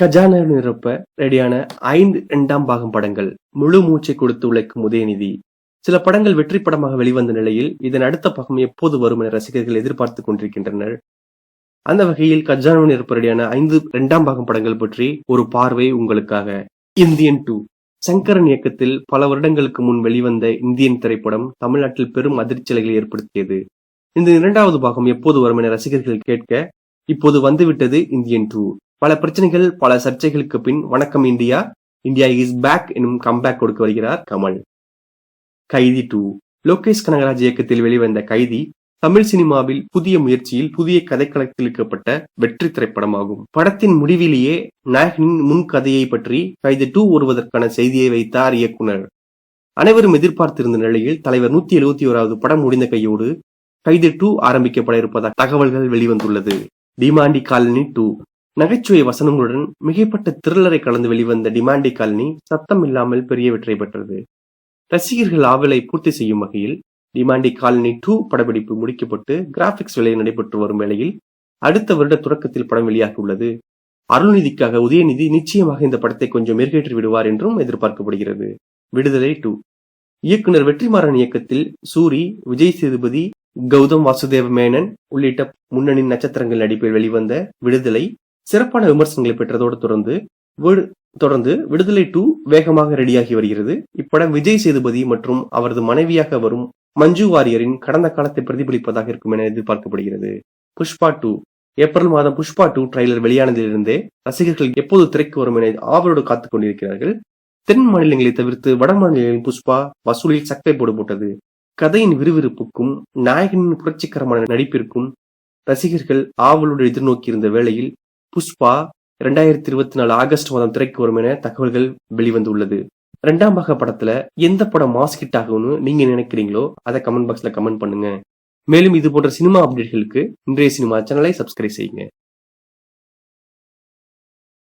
கஜானா நிரப்ப ரெடியான ஐந்து இரண்டாம் பாகம் படங்கள் முழு மூச்சை கொடுத்து உழைக்கும் உதயநிதி. சில படங்கள் வெற்றி படமாக வெளிவந்த நிலையில் இதன் அடுத்த பாகம் எப்போது வரும் என ரசிகர்கள் எதிர்பார்த்துக் கொண்டிருக்கின்றனர். அந்த வகையில் கஜானா நிரப்ப ரெடியான ஐந்து இரண்டாம் பாகம் படங்கள் பற்றி ஒரு பார்வை உங்களுக்காக. Indian two. சங்கரன் இயக்கத்தில் பல வருடங்களுக்கு முன் வெளிவந்த இந்தியன் திரைப்படம் தமிழ்நாட்டில் பெரும் அதிர்ச்சிலைகளை ஏற்படுத்தியது. இந்த இரண்டாவது பாகம் எப்போது வரும் என ரசிகர்கள் கேட்க இப்போது வந்துவிட்டது இந்தியன் டூ. பல பிரச்சனைகள் பல சர்ச்சைகளுக்கு பின் வணக்கம் இந்தியா. இந்தியா இஸ் பேக் எனும் கம்பேக் கொடுக்க வருகிறார் கமல். கைதி டூ லோகேஷ் கனகராஜ் இயக்கத்தில் வெளிவந்த கைதி தமிழ் சினிமாவில் புதிய முயற்சியில் புதிய கதைக்களத்தில் இழுக்கப்பட்ட வெற்றி திரைப்படமாகும். படத்தின் முடிவிலேயே நாயகனின் முன் கதையை பற்றி கைது டூ வருவதற்கான செய்தியை வைத்தார் இயக்குனர். அனைவரும் எதிர்பார்த்திருந்த நிலையில் தலைவர் நூத்தி எழுபத்தி ஓராவது படம் முடிந்த கையோடு கைது டூ ஆரம்பிக்கப்பட இருப்பதாக தகவல்கள் வெளிவந்துள்ளது. டிமாண்டி காலனி டூ நகைச்சுவை வசனங்களுடன் மிகைப்பட்ட திரில்லரை கலந்து வெளிவந்த டிமாண்டி காலனி சத்தம் இல்லாமல் பெரிய வெற்றி பெற்றது. ரசிகர்கள் ஆவலை பூர்த்தி செய்யும் வகையில் டிமாண்டி காலனி டூ படப்பிடிப்பு முடிக்கப்பட்டு கிராபிக்ஸ் விலை நடைபெற்று வரும் வேளையில் அடுத்த வருட தொடக்கத்தில் படம் வெளியாகியுள்ளது. அருள்நிதிக்காக உதயநிதி நிச்சயமாக இந்த படத்தை கொஞ்சம் மெருகேற்றி விடுவார் என்றும் எதிர்பார்க்கப்படுகிறது. விடுதலை டூ. இயக்குனர் வெற்றிமாறன் இயக்கத்தில் சூரி விஜய் சேதுபதி கௌதம் வாசுதேவ மேனன் உள்ளிட்ட முன்னணி நட்சத்திரங்கள் நடிப்பில் வெளிவந்த விடுதலை சிறப்பான விமர்சனங்களை பெற்றதோடு தொடர்ந்து தொடர்ந்து விடுதலை டூ வேகமாக ரெடியாகி வருகிறது. இப்படம் விஜய் சேதுபதி மற்றும் அவரது மனைவியாக வரும் மஞ்சு வாரியரின் கடந்த காலத்தை பிரதிபலிப்பதாக இருக்கும் என எதிர்பார்க்கப்படுகிறது. புஷ்பா டூ. ஏப்ரல் மாதம் புஷ்பா டூ ட்ரெய்லர் வெளியானதிலிருந்தே ரசிகர்கள் எப்போது திரைக்கு வரும் என ஆவலோடு காத்துக் கொண்டிருக்கிறார்கள். தென் மாநிலங்களை தவிர்த்து வட மாநிலங்களில் புஷ்பா வசூலில் சக்கை போடு போட்டது கதையின் விறுவிறுப்புக்கும் நாயகனின் புரட்சிகரமான நடிப்பிற்கும் ரசிகர்கள் ஆவலோடு எதிர்நோக்கியிருந்த வேளையில் புஷ்பா இரண்டாயிரத்தி இருபத்தி நாலு ஆகஸ்ட் மாதம் திரைக்கு வரும் என தகவல்கள் வெளிவந்துள்ளது. ரெண்டாம் பாக படத்துல எந்த படம் மாஸ் ஹிட் ஆகும்னு நீங்க நினைக்கிறீங்களோ அதை கமெண்ட் பாக்ஸ்ல கமெண்ட் பண்ணுங்க. மேலும் இது போன்ற சினிமா அப்டேட்களுக்கு இன்றைய சினிமா சேனலை சப்ஸ்கிரைப் செய்யுங்க.